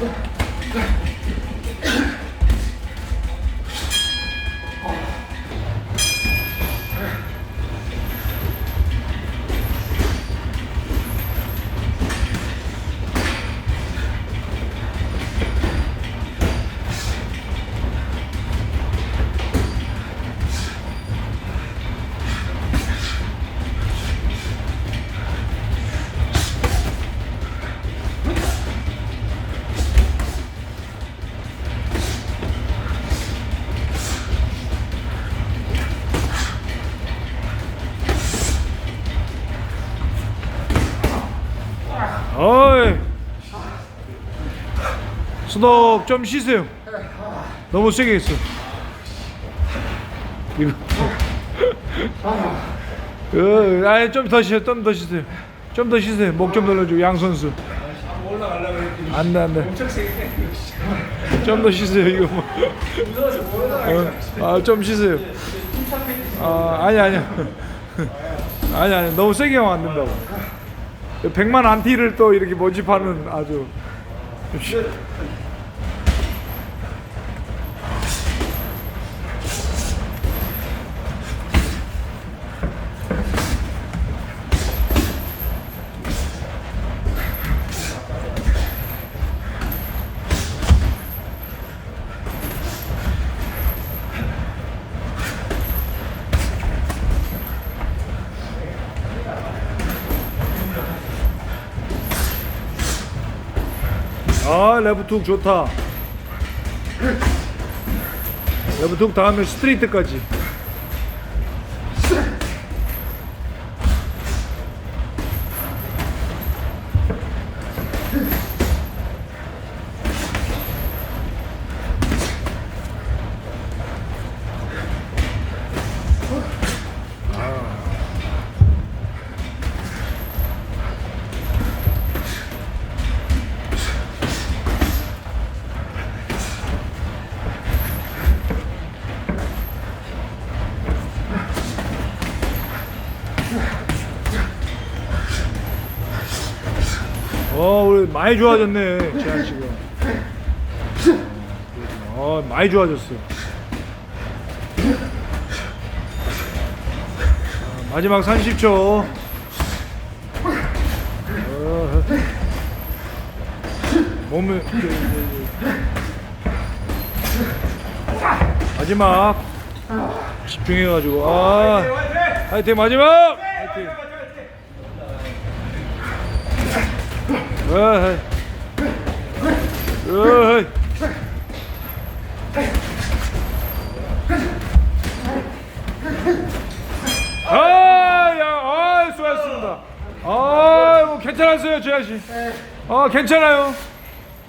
Vai, vai. 어이. 수덕 좀 쉬세요. 너무 세게 했어. 이거. 으, 아니 좀더 쉬세요. 좀 더 쉬세요. 좀 더 쉬세요. 목 좀 돌려줘. 양 선수. 안돼 안돼. 좀 더 쉬세요 이거. 어, 뭐아좀 쉬세요. 아 아니 아니. 아니 아니 너무 세게 하면 안 된다고. 백만 안티를 또 이렇게 모집하는 아주. 아 레프트훅 좋다. 레프트훅 다음에 스트레이트까지 어 우리 많이 좋아졌네 재한 씨가. 어 많이 좋아졌어 자, 마지막 30초. 어, 몸을 마지막. 집중해가지고. 아 화이팅! 마지막 어이. 어이. 아, 야, 아, 수고하셨습니다. 아, 뭐 괜찮았어요, 재하 씨. 아, 괜찮아요.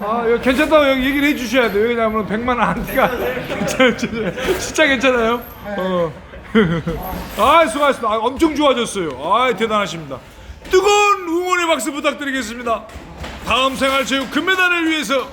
아, 여기 괜찮다고 여기 얘기를 해주셔야 돼요. 왜냐면 100만 안티가 괜찮아요, 진짜 괜찮아요. 어. 아, 수고하셨습니다. 아, 엄청 좋아졌어요. 아, 대단하십니다. 뜨거운 응원의 박수 부탁드리겠습니다. 다음 생활체육 금메달을 위해서